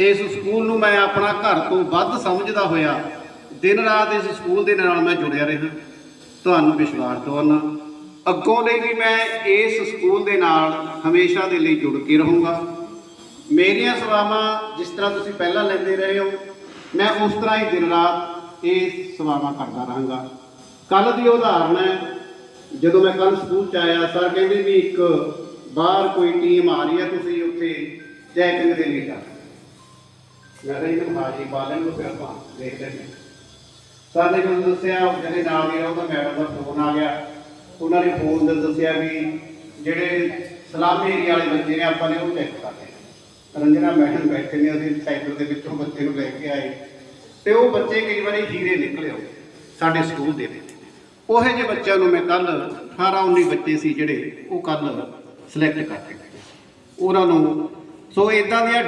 ਇਸ ਸਕੂਲ ਨੂੰ ਮੈਂ ਆਪਣਾ ਘਰ ਤੋਂ ਵੱਧ ਸਮਝਦਾ ਹੋਇਆ ਦਿਨ ਰਾਤ ਇਸ ਸਕੂਲ ਦੇ ਨਾਲ ਮੈਂ ਜੁੜਿਆ ਰਿਹਾ। ਤੁਹਾਨੂੰ ਵਿਸ਼ਵਾਸ ਦਿਵਾਉਣਾ ਅੱਗੋਂ ਲਈ ਵੀ ਮੈਂ ਇਸ ਸਕੂਲ ਦੇ ਨਾਲ ਹਮੇਸ਼ਾ ਦੇ ਲਈ ਜੁੜ ਕੇ ਰਹੂੰਗਾ। ਮੇਰੀਆਂ ਸੇਵਾਵਾਂ ਜਿਸ ਤਰ੍ਹਾਂ ਤੁਸੀਂ ਪਹਿਲਾਂ ਲੈਂਦੇ ਰਹੇ ਹੋ, ਮੈਂ ਉਸ ਤਰ੍ਹਾਂ ਹੀ ਦਿਨ ਰਾਤ ਇਹ ਸੇਵਾਵਾਂ ਕਰਦਾ ਰਹਾਂਗਾ। ਕੱਲ ਦੀ ਉਦਾਹਰਣ ਹੈ, ਜਦੋਂ ਮੈਂ ਕੱਲ ਸਕੂਲ ਚ ਆਇਆ, ਸਰ ਕਹਿੰਦੇ ਵੀ ਇੱਕ ਬਾਹਰ ਕੋਈ ਟੀਮ ਆ ਰਹੀ ਹੈ, ਤੁਸੀਂ ਉੱਥੇ ਚੈਕਿੰਗ ਦੇ ਲਈ ਜਾਓ ਮੈਂ ਕਿਹਾ ਇਹਨੂੰ ਹਾਜੀ ਬਾਲਣ ਨੂੰ ਫਿਰ ਆਪਾਂ ਦੇਖ ਲੈਂਦੇ ਹਾਂ। ਸਰ ਮੈਨੂੰ ਦੱਸਿਆ ਜਿਹੜੇ ਨਾਲ ਦੇ ਉਹਦਾ ਮੈਡਮ ਦਾ ਫੋਨ ਆ ਗਿਆ ਉਹਨਾਂ ਨੇ ਫੋਨ ਤੇ ਦੱਸਿਆ ਵੀ ਜਿਹੜੇ ਸਲਾਮੀ ਏਰੀਆ ਵਾਲੇ ਬੱਚੇ ਨੇ, ਆਪਾਂ ਨੇ ਉਹ ਚੈੱਕ ਕਰਨੇ ਆ। ਰੰਜਨਾ ਮੈਡਮ ਬੈਠੇ ਨੇ, ਅਸੀਂ ਸਾਈਕਲ ਦੇ ਵਿੱਚੋਂ ਬੱਚੇ ਨੂੰ ਲੈ ਕੇ ਆਏ ਤੇ ਉਹ ਬੱਚੇ ਕਈ ਵਾਰੀ ਹੀਰੇ ਨਿਕਲੇ ਹੋ ਸਾਡੇ ਸਕੂਲ ਦੇ ਵਿੱਚ ਉਹੇ ਜਿਹੇ ਬੱਚਿਆਂ ਨੂੰ ਮੈਂ ਕੱਲ 18 19 ਬੱਚੇ ਸੀ ਜਿਹੜੇ, ਉਹ ਕੱਲ ਸਿਲੈਕਟ ਕਰਕੇ ਉਹਨਾਂ ਨੂੰ, ਸੋ ਇਦਾਂ ਦੀਆਂ